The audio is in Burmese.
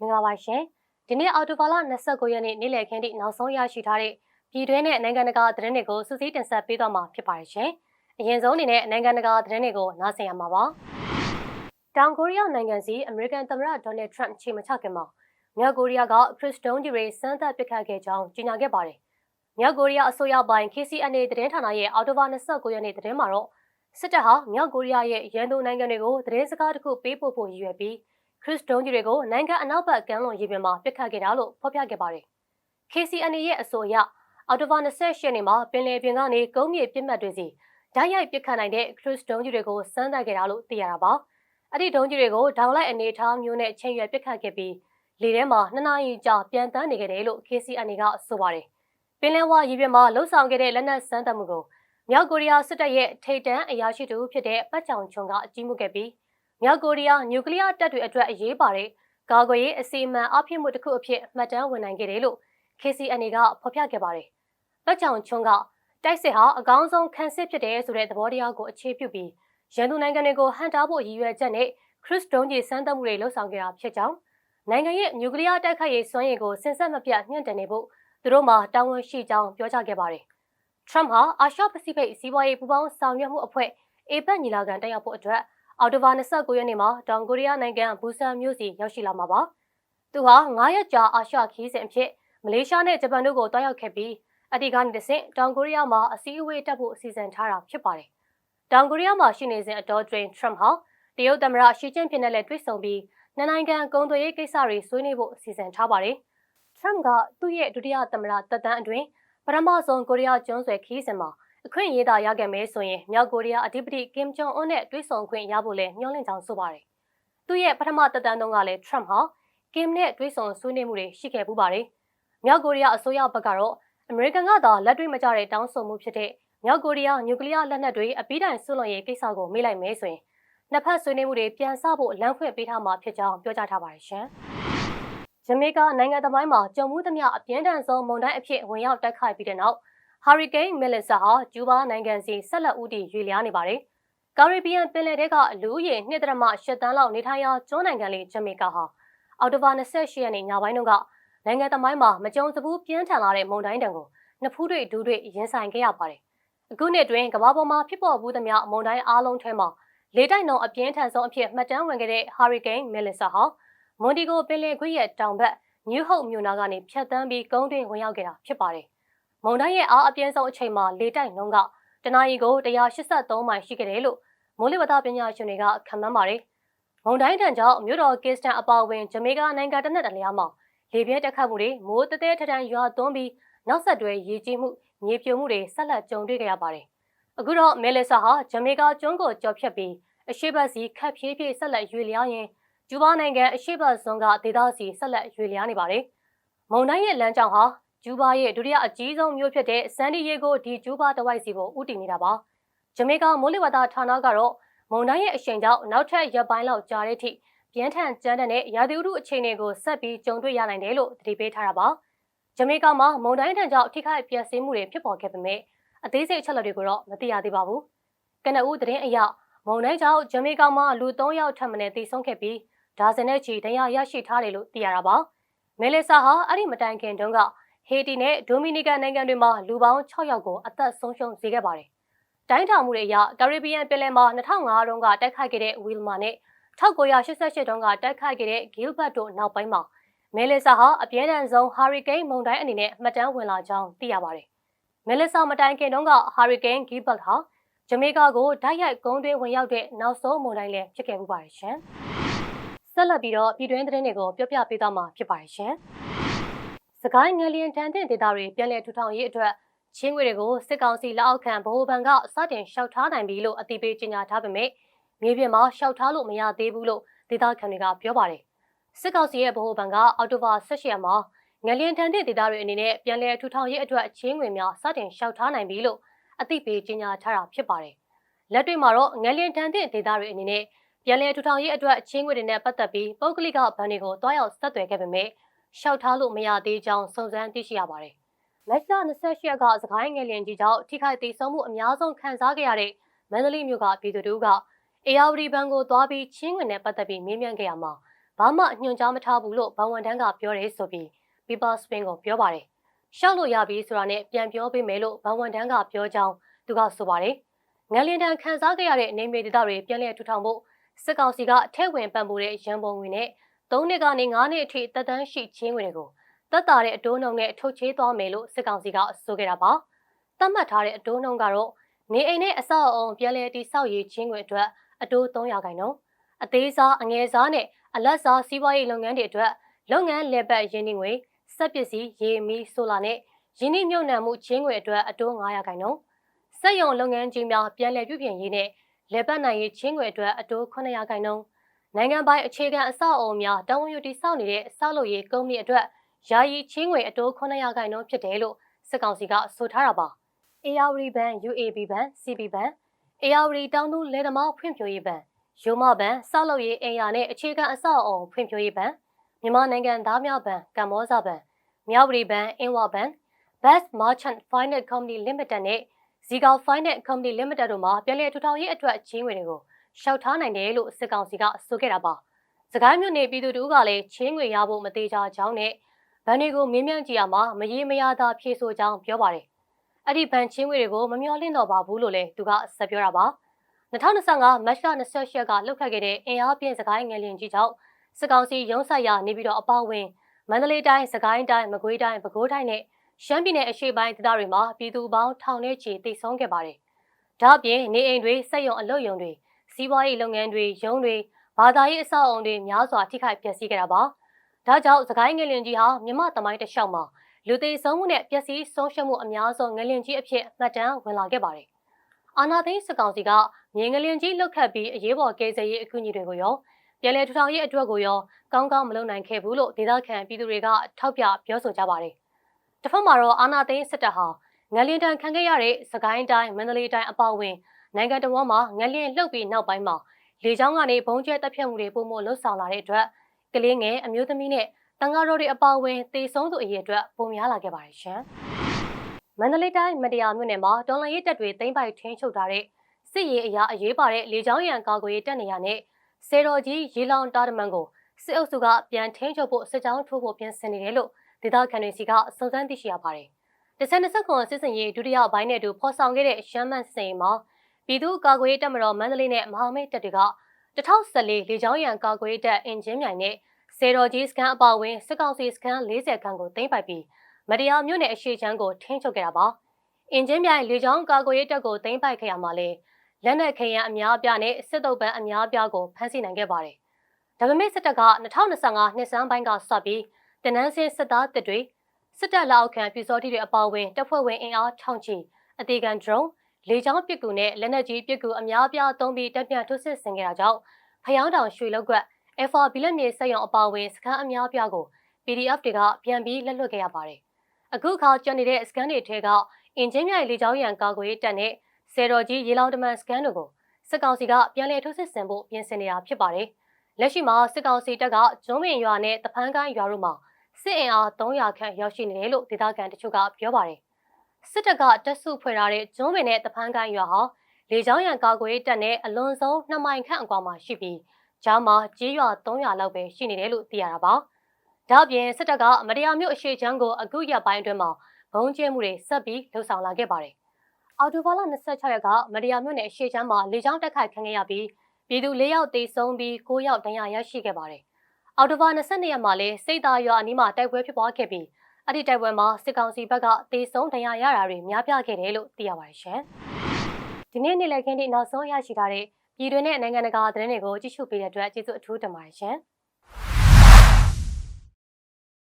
မင်္ဂလာပါရှင်ဒီနေ့အော်တိုဘာလ29ရက်နေ့နေ့လည်ခင်းထိနောက်ဆုံးရရှိထားတဲ့ပြည်တွင်းနဲ့နိုင်ငံတကာသတင်းတွေကိုစူးစီးတင်ဆက်ပေးသွားမှာဖြစ်ပါတယ်ရှင်အရင်ဆုံးအနေနဲ့နိုင်ငံတကာသတင်းတွေကိုနားဆင်ရမှာပါတောင်ကိုရီးယားနိုင်ငံစီအမေရိကန်သမ္မတဒေါ်နယ်ထရန့်ချေမချခင်မှာမြောက်ကိုရီးယားကခရစ်စတုန်ဒီရေစမ်းသပ်ပစ်ခတ်ခဲ့ကြောင်းကြေညာခဲ့ပါတယ်မြောက်ကိုရီးယားအစိုးရပိုင်း KCNA သတင်းဌာနရဲ့အော်တိုဘာ29ရက်နေ့သတင်းမှာတော့စစ်တပ်ဟာမြောက်ကိုရီးယားရဲ့ရန်သူနိုင်ငံတွေကိုသတင်းစကားတစ်ခုပေးပို့ဖို့ရည်ရွယ်ပြီး ခရစ်စတုန်ကြီးတွေကိုနိုင်ငံအနောက်ဘက်ကမ်းလွန်ရေပြင်မှာပစ်ခတ်ခဲ့တာလို့ဖော်ပြခဲ့ပါတယ်။ KCNA ရဲ့အဆိုအရအော်တိုဘာ28ရက်နေ့မှာပင်လယ်ပြင်ကနေကုန်းမြေပြစ်မှတ်တွေစီဓာတ်ရိုက်ပစ်ခတ်နိုင်တဲ့ခရစ်စတုန်ကြီးတွေကိုစမ်းသပ်ခဲ့တာလို့သိရတာပါ။အဲ့ဒီဒုံးကြီးတွေကိုဒေါင်လိုက်အနေထားမျိုးနဲ့ချိန်ရွယ်ပစ်ခတ်ခဲ့ပြီးလေထဲမှာနှစ်နာရီကြာပြန်တန်းနေခဲ့တယ်လို့ KCNA ကဆိုပါတယ်။ပင်လယ်ဝရေပြင်မှာလှုပ်ဆောင်ခဲ့တဲ့လက်နက်စမ်းသပ်မှုကိုမြောက်ကိုရီးယားစစ်တပ်ရဲ့ထိပ်တန်းအရာရှိတူဖြစ်တဲ့ပတ်ချောင်ချွန်ကအကြီးမှုခဲ့ပြီး မြောက်ကိုရီးယားနျူကလ িয়ার တပ်တွေအတွက်အရေးပါတဲ့ကာကွယ်ရေးအစီအမံအဖြစ်မှုတစ်ခုအဖြစ်မှတ်တမ်းဝင်နိုင်ခဲ့တယ်လို့ KCNA ကဖော်ပြခဲ့ပါတယ်။ပတ်ချောင်ချွန်ကတိုက်စစ်ဟာအကောင်းဆုံးခံစစ်ဖြစ်တယ်ဆိုတဲ့သဘောတရားကိုအခြေပြုပြီးရန်သူနိုင်ငံတွေကိုဟန်တာဖို့ရည်ရွယ်ချက်နဲ့ခရစ်စတုန်ကြီးစမ်းသပ်မှုတွေလှုပ်ဆောင်ခဲ့တာဖြစ်ကြောင်းနိုင်ငံရဲ့နျူကလ িয়ার တိုက်ခိုက်ရေးစွမ်းရည်ကိုစင်ဆက်မပြတ်ညှင့်တင်နေဖို့သူတို့မှတာဝန်ရှိကြောင်းပြောကြားခဲ့ပါတယ်။ Trump ဟာအာရှပစိဖိတ်စီးပွားရေးပူးပေါင်းဆောင်ရွက်မှုအဖွဲ့အေပက်ညီလာခံတက်ရောက်ဖို့အတွက် အော်တိုဘာ29ရက်နေ့မှာတောင်ကိုရီးယားနိုင်ငံဘူဆန်မြို့စီရောက်ရှိလာမှာပါ။သူဟာ9ရက်ကြာအာရှခီးစဉ်အဖြစ်မလေးရှားနဲ့ဂျပန်တို့ကိုတွားရောက်ခဲ့ပြီးအဒီကနေတဆင့်တောင်ကိုရီးယားမှာအစည်းအဝေးတက်ဖို့အစီအစဉ်ထားတာဖြစ်ပါတယ်။တောင်ကိုရီးယားမှာရှိနေစဉ်အတော်တွင်ထရမ်ဟာတရုတ်သမ္မတရှီကျင့်ဖျင်နဲ့လည်းတွေ့ဆုံပြီးနှစ်နိုင်ငံကုန်သွယ်ရေးကိစ္စတွေဆွေးနွေးဖို့အစီအစဉ်ထားပါတယ်။ထရမ်ကသူ့ရဲ့ဒုတိယသမ္မတတက်တန်းအတွင်းပထမဆုံးကိုရီးယားကျွန်းဆွယ်ခီးစဉ်မှာ အခွင့်အရေးသာရခဲ့မယ်ဆိုရင်မြောက်ကိုရီးယားအဓိပတိကင်ဂျုံအွန်းနဲ့တွေ့ဆုံခွင့်ရဖို့လဲမျှော်လင့်ကြောင်းဆိုပါတယ်။သူ့ရဲ့ပထမသက်တမ်းတုန်းကလည်းထရမ့်ဟာကင်နဲ့တွေ့ဆုံဆွေးနွေးမှုတွေရှိခဲ့ပူပါတယ်။မြောက်ကိုရီးယားအစိုးရဘက်ကတော့အမေရိကန်ကသာလက်တွေ့မကျတဲ့တောင်းဆိုမှုဖြစ်တဲ့မြောက်ကိုရီးယားနျူကလ িয়ার လက်နက်တွေအပိတိုင်ဆွလွန်ရေးကိစ္စကိုမေးလိုက်မယ်ဆိုရင်နှစ်ဖက်ဆွေးနွေးမှုတွေပြန်ဆဖို့လမ်းဖွင့်ပေးထားမှာဖြစ်ကြောင်းပြောကြားထားပါတယ်ရှင်။ဂျမေကာနိုင်ငံသမိုင်းမှာကြုံမှုသမျှအပြင်းထန်ဆုံးမုန်တိုင်းအဖြစ်ဝင်ရောက်တိုက်ခိုက်ပြီးတဲ့နောက် ဟာရီကိန်းမီလစ်ဆာဟာကျူးဘားနိုင်ငံစီဆက်လက်ဦးတည်ရွေလျားနေပါတယ်။ကာရစ်ဘီယံပင်လယ်ထဲကလူဦးရေ2.8တန်းလောက်နေထိုင်ရာကျွန်းနိုင်ငံလေးဂျမေကာဟာအော်တိုဘာ28ရက်နေ့ညပိုင်းတုန်းကနိုင်ငံသမိုင်းမှာမကြုံစဘူးပြင်းထန်လာတဲ့မုန်တိုင်းတံကိုနှစ်ဖူးတွေဒူးတွေရင်ဆိုင်ခဲ့ရပါတယ်။အခုနှစ်တွင်ကမ္ဘာပေါ်မှာဖြစ်ပေါ်မှုသမျှမုန်တိုင်းအားလုံးထဲမှာလေတိုက်နှုန်းအပြင်းထန်ဆုံးအဖြစ်မှတ်တမ်းဝင်ခဲ့တဲ့ဟာရီကိန်းမီလစ်ဆာဟာမွန်ဒီဂိုပင်လယ်ခွေရဲ့တောင်ဘက်နယူးဟုတ်မြို့နာကနေဖြတ်တန်းပြီးကုန်းတွင်ဝင်ရောက်ခဲ့တာဖြစ်ပါတယ် မုန်တိုင်းရဲ့အားအပြင်းဆုံးအချိန်မှာလေတိုက်နှုန်းကတနအီကို183မိုင်ရှိခဲ့တယ်လို့မိုးလေဝသပညာရှင်တွေကခန့်မှန်းပါတယ်။မုန်တိုင်းတန်ကြောင့်မြို့တော်ကစ်စတန်အပါအဝင်ဂျမေကာနိုင်ငံတနက်တလျားမှာလေပြင်းတက်ခတ်မှုတွေမိုးတဲတဲထထန်ရွာသွန်းပြီးနောက်ဆက်တွဲရေကြီးမှုမြေပြိုမှုတွေဆက်လက်ကြုံတွေ့ကြရပါတယ်။အခုတော့မဲလီဆာဟာဂျမေကာကျွန်းကိုကျော်ဖြတ်ပြီးအရှိတ်စီခတ်ဖြည်းဖြည်းဆက်လက်ရွေလျားရင်ကျူးဘားနိုင်ငံအရှိတ်ဇွန်ကဒေသစီဆက်လက်ရွေလျားနေပါတယ်။မုန်တိုင်းရဲ့လမ်းကြောင်းဟာ ကျူးဘားရဲ့ဒုတိယအကြီးဆုံးမြို့ဖြစ်တဲ့ဆန်ဒီယေဂိုဒီကျူးဘားတဝိုက်စီကိုဦးတည်နေတာပါဂျမေကာမိုးလေဝသဌာနကတော့မုန်တိုင်းရဲ့အရှိန်ကြောင့်နောက်ထပ်ရက်ပိုင်းလောက်ကြာတဲ့အထိပြင်းထန်ကြမ်းတဲ့ရာသီဥတုအခြေအနေကိုဆက်ပြီးကြုံတွေ့ရနိုင်တယ်လို့သတိပေးထားတာပါဂျမေကာမှာမုန်တိုင်းတန်ကြောင့်ထိခိုက်ပျက်စီးမှုတွေဖြစ်ပေါ်ခဲ့ပေမဲ့အသေးစိတ်အချက်အလက်တွေကိုတော့မသိရသေးပါဘူးကနဦးသတင်းအရမုန်တိုင်းကြောင့်ဂျမေကာမှာလူ3ယောက်ထပ်မံတေဆုံးခဲ့ပြီးဒါဇင်နဲ့ချီဒဏ်ရာရရှိထားတယ်လို့သိရတာပါမဲလီဆာဟာအဲ့ဒီမတိုင်ခင်တုန်းက ဟေတီနဲ့ဒိုမီနီကန်နိုင်ငံတွေမှာလူပေါင်း6ယောက်ကိုအသက်ဆုံးရှုံးစေခဲ့ပါတယ်။တိုင်းထောင်မှုတွေအရကာရစ်ဘီယံပင်လယ်မှာ2005တုန်းကတိုက်ခိုက်ခဲ့တဲ့ဝီလ်မာနဲ့1988တုန်းကတိုက်ခိုက်ခဲ့တဲ့ဂီလ်ဘတ်တို့နောက်ပိုင်းမှာမဲလီဆာဟာအပြင်းထန်ဆုံးဟာရီကိန်းမုန်တိုင်းအနေနဲ့မှတ်တမ်းဝင်လာကြောင်းသိရပါတယ်။မဲလီဆာမတိုင်ခင်တုန်းကဟာရီကိန်းဂီလ်ဘတ်ဟာဂျမေကာကိုဓာတ်ရိုက်ကုန်းတွင်းဝင်ရောက်တဲ့နောက်ဆုံးမုန်တိုင်းလည်းဖြစ်ခဲ့မှုပါတယ်ရှင်။ဆက်လက်ပြီးတော့ပြည်တွင်းသတင်းတွေကိုပြောပြပေးသွားမှာဖြစ်ပါတယ်ရှင်။စ ကိုင်းငလျင်တန်တဲ့ဒေသတွေပြည်လဲထူထောင်ရေးအတွက်ချင်းငွေတွေကိုစစ်ကောင်စီလက်အောက်ခံဗဟိုဘဏ်ကစတင်လျှောက်ထားနိုင်ပြီလို့အသိပေးကြေညာထားပေမဲ့မြေပြင်မှာလျှောက်ထားလို့မရသေးဘူးလို့ဒေသခံတွေကပြောပါတယ်စစ်ကောင်စီရဲ့ဗဟိုဘဏ်ကအော်တိုဘာ16ရက်မှာငလျင်တန်တဲ့ဒေသတွေအနေနဲ့ပြည်လဲထူထောင်ရေးအတွက်ချင်းငွေများစတင်လျှောက်ထားနိုင်ပြီလို့အသိပေးကြေညာထားတာဖြစ်ပါတယ်လက်တွေ့မှာတော့ငလျင်တန်တဲ့ဒေသတွေအနေနဲ့ပြည်လဲထူထောင်ရေးအတွက်ချင်းငွေတွေနဲ့ပတ်သက်ပြီးပုဂ္ဂလိကဘဏ်တွေကိုတွားရောက်ဆက်သွယ်ခဲ့ပေမဲ့ ရှောက်ထားလို့မရသေးကြောင်းစုံစမ်းသိရှိရပါတယ်။မက်လ28ရက်ကစကိုင်းငယ်လျင်ကြီးကြောင့်ထိခိုက်ဒေဆုံးမှုအများဆုံးခံစားခဲ့ရတဲ့မန္တလေးမြို့ကပြည်သူတို့ကအေယာဝတီဘဏ်ကိုသွားပြီးချင်းဝင်နဲ့ပတ်သက်ပြီးမေးမြန်းခဲ့ရမှာဘာမှညွှန်ကြားမထားဘူးလို့ဘဝန်တန်းကပြောတယ်ဆိုပြီး People Spin ကိုပြောပါတယ်။ရှောက်လို့ရပြီဆိုတာနဲ့ပြန်ပြောပေးမယ်လို့ဘဝန်တန်းကပြောကြောင်းသူကဆိုပါတယ်။ငလင်တန်ခန်းစားခဲ့ရတဲ့နေမေဒေသတွေပြန်လည်ထူထောင်ဖို့စစ်ကောင်စီကထဲ့ဝင်ပံ့ပိုးတဲ့ရန်ပုံငွေနဲ့ ၃နှစ်ကနေ၅နှစ်အထိတက်တန်းရှိချင်းငွေတွေကိုတက်တာတဲ့အတိုးနှုန်းနဲ့ထုတ်ချေးသွားမယ်လို့စစ်ကောင်စီကဆိုခဲ့တာပါ။သတ်မှတ်ထားတဲ့အတိုးနှုန်းကတော့နေအိမ်နဲ့အဆောက်အအုံပြန်လည်တည်ဆောက်ရေးချင်းငွေအတွက်အတိုး300ခန့်နှုန်းအသေးစားအငယ်စားနဲ့အလက်စားစီးပွားရေးလုပ်ငန်းတွေအတွက်လုပ်ငန်းလည်ပတ်ရင်းနှီးငွေစက်ပစ္စည်းရေမီဆိုလာနဲ့ရင်းနှီးမြှုပ်နှံမှုချင်းငွေအတွက်အတိုး900ခန့်နှုန်းစက်ရုံလုပ်ငန်းကြီးများပြန်လည်ပြုပြင်ရေးနဲ့လည်ပတ်နိုင်ရေးချင်းငွေအတွက်အတိုး900ခန့်နှုန်း နိုင်ငံပိုင်အခြေခံအဆောက်အအုံများတောင်းဝန်ယူတည်ဆောက်နေတဲ့ဆောက်လုပ်ရေးကုမ္ပဏီအတွက်ယာယီချင်းငွေအတိုး900ခန့်နှုန်းဖြစ်တယ်လို့စစ်ကောင်စီကဆိုထားတာပါ။ ARD ဘဏ် UAB ဘဏ် CB ဘဏ် ARD တောင်းတူလယ်သမားဖွံ့ဖြိုးရေးဘဏ်ရုံမဘဏ်ဆောက်လုပ်ရေးအင်ယာနဲ့အခြေခံအဆောက်အအုံဖွံ့ဖြိုးရေးဘဏ်မြန်မာနိုင်ငံသားများဘဏ်ကမ္ဘောဇဘဏ်မြောက်ပြည်ဘဏ်အင်ဝဘဏ် Best Merchant Finance Company Limited နဲ့ Ziga Finance Company Limited တို့မှပြည်내ထူထောင်ရေးအတွက်ချင်းငွေတွေကို ရှောက်ထားနိုင်တယ်လို့စစ်ကောင်စီကဆိုခဲ့တာပါ။စကိုင်းမြို့နယ်ပြည်သူတို့ကလည်းချင်းငွေရဖို့မသေးကြကြောင်းနဲ့ဗန်တွေကိုမင်းမြန်းကြည့်ရမှာမရေမရသာဖြေဆိုကြောင်းပြောပါတယ်။အဲ့ဒီဗန်ချင်းငွေတွေကိုမမျှော်လင့်တော့ပါဘူးလို့လည်းသူကဆက်ပြောတာပါ။2025မတ်လ28ကလှုပ်ခတ်ခဲ့တဲ့အင်အားပြင်းစကိုင်းငယ်လင်ကြီးကြောင့်စစ်ကောင်စီရုံးဆက်ရနေပြီးတော့အပေါဝင်မန္တလေးတိုင်းစကိုင်းတိုင်းမကွေးတိုင်းပဲခူးတိုင်းနဲ့ရှမ်းပြည်နယ်အရှေ့ပိုင်းဒေသတွေမှာပြည်သူပေါင်းထောင်နဲ့ချီတိတ်ဆုံးခဲ့ပါတယ်။ဒါ့အပြင်နေအိမ်တွေစက်ရုံအလုပ်ရုံတွေ စီးပွားရေးလုပ်ငန်းတွေရုံးတွေဘာသာရေးအဆောက်အအုံတွေများစွာထိခိုက်ပျက်စီးခဲ့တာပါ။ဒါကြောင့်စကိုင်းငလင်ကြီးဟာမြမသမိုင်းတစ်လျှောက်မှာလူသိဆုံးမှုနဲ့ပျက်စီးဆုံးရှုံးမှုအများဆုံးငလင်ကြီးအဖြစ်မှတ်တမ်းဝင်လာခဲ့ပါတယ်။အာနာသိန်းစစ်ကောင်စီကမြေငလင်ကြီးလုတ်ခတ်ပြီးအရေးပေါ်ကယ်ဆယ်ရေးအကူအညီတွေကိုရောပြည်내ထူထောင်ရေးအတွက်ကိုရောကောင်းကောင်းမလုပ်နိုင်ခဲ့ဘူးလို့ဒေသခံပြည်သူတွေကထောက်ပြပြောဆိုကြပါတယ်။တစ်ဖက်မှာတော့အာနာသိန်းစစ်တပ်ဟာငလင်တန်ခံခဲ့ရတဲ့စကိုင်းတိုင်းမန္တလေးတိုင်းအပေါဝင် နိုင်ငံတော်မှာငလင်လှုပ်ပြီးနောက်ပိုင်းမှာလေကြောင်းကနေဘုံကျဲတပ်ဖြတ်မှုတွေပုံမလှုပ်ဆောင်လာတဲ့အတွက်ကလေးငယ်အမျိုးသမီးနဲ့တန်ဃာတော်တွေအပါအဝင်တေဆုံးသူအရေအတွက်ပုံများလာခဲ့ပါတယ်ရှင်။မန္တလေးတိုင်းမတရားမြို့နယ်မှာတော်လန်ရေးတပ်တွေသိမ်းပိုက်ထင်းချုပ်ထားတဲ့စစ်ရေးအရာအရေးပါတဲ့လေကြောင်းရန်ကာကွယ်ရေးတပ်နေရာနဲ့စေတော်ကြီးရေလောင်တာတမန်ကိုစစ်အုပ်စုကပြန်ထင်းချုပ်ဖို့စစ်ကြောင်းထိုးဖို့ပြင်ဆင်နေတယ်လို့ဒေသခံတွေစီကစုံစမ်းသိရှိရပါတယ်။တဆန်၂ခုစစ်စင်ရေးဒုတိယပိုင်းနဲ့တူဖော်ဆောင်ခဲ့တဲ့ရှမ်းမန်စိန်မှာ ပြည်သူ့ကာကွယ်ရေးတပ်မတော်မန္တလေးနဲ့မဟာမိတ်တပ်တွေက2014လေကြောင်းရန်ကာကွယ်ရေးတပ်အင်ဂျင်မြိုင်နဲ့စေတော်ကြီးစကန်အပါအဝင်စစ်ကောင်စီစကန်40ခန်းကိုသိမ်းပိုက်ပြီးမတရားမြို့နယ်အရှိချမ်းကိုထိန်းချုပ်ခဲ့တာပါ။အင်ဂျင်မြိုင်လေကြောင်းကာကွယ်ရေးတပ်ကိုသိမ်းပိုက်ခဲ့ရမှာလေလက်နက်ခဲယမ်းအများအပြားနဲ့စစ်တုပ်ပန်းအများအပြားကိုဖမ်းဆီးနိုင်ခဲ့ပါတယ်။ဒါပေမဲ့စစ်တပ်က2025နှစ်စန်းပိုင်းကစပြီးတနန်းစင်းစစ်သားတပ်တွေစစ်တပ်လက်အောက်ခံပြည်စောတိတွေအပါအဝင်တပ်ဖွဲ့ဝင်အင်အားထောင်ချီအသေးခံ drone လေကြောင်းပစ်ကူနဲ့လက်နက်ကြီးပစ်ကူအများအပြားသုံးပြီးတပ်ပြန်ထုတ်စစ်ဆင်ခဲ့တာကြောင့်ဖျောင်းတောင်ရွှေလောက်ကွက် FR ဘီလက်မြေစက်ရုံအပါအဝင်စခန်းအများအပြားကို PDF တွေကပြန်ပြီးလက်လွတ်ခဲ့ရပါတယ်။အခုခါကျန်နေတဲ့စကန်တွေထဲကအင်ဂျင်မြိုင်လေကြောင်းရန်ကာကွယ်တပ်နဲ့ဆယ်တော်ကြီးရေလောင်တမန်စကန်တို့ကိုစစ်ကောင်စီကပြန်လည်ထုတ်စစ်ဆင်ဖို့ပြင်ဆင်နေတာဖြစ်ပါတယ်။လက်ရှိမှာစစ်ကောင်စီတပ်ကဂျုံးမင်ရွာနဲ့တဖန်းကိုင်းရွာတို့မှာစစ်အင်အား300ခန့်ရောက်ရှိနေတယ်လို့ဒေသခံတချို့ကပြောပါတယ်။ စစ်တပ်ကတပ်စုဖွဲ့ထားတဲ့ဂျုံးမင်နဲ့တဖန်းကိုင်းရွာဟာလေကြောင်းရန်ကာကွယ်တပ်နဲ့အလွန်ဆုံး2မိုင်ခန့်အကွာမှာရှိပြီးကြားမှာကြေးရွာ300လောက်ပဲရှိနေတယ်လို့သိရတာပါ။ဒါ့အပြင်စစ်တပ်ကမတရားမျိုးအရှိချမ်းကိုအခုရက်ပိုင်းအတွင်းမှာဘုံကျဲမှုတွေဆက်ပြီးလှုပ်ဆောင်လာခဲ့ပါတယ်။အော်တိုဘာလ26ရက်ကမတရားမျိုးနဲ့အရှိချမ်းမှာလေကြောင်းတက်ခိုက်ခံခဲ့ရပြီးပြည်သူ၄ယောက်သေဆုံးပြီး9ယောက်ဒဏ်ရာရရှိခဲ့ပါတယ်။အော်တိုဘာ22ရက်မှာလည်းစိတ်သားရွာအနီးမှာတိုက်ပွဲဖြစ်ပွားခဲ့ပြီး အဲ့ဒီတိုက်ပွဲမှာစစ်ကောင်စီဘက်ကသေဆုံးဒဏ်ရာရတာတွေများပြားခဲ့တယ်လို့သိရပါတယ်ရှင်။ဒီနေ့နေ့လည်ခင်းဒီနောက်ဆုံးရရှိထားတဲ့ပြည်တွင်းနဲ့နိုင်ငံတကာသတင်းတွေကိုကြည့်ရှုပေးတဲ့အတွက်ကျေးဇူးအထူးတင်ပါတယ်ရှင်။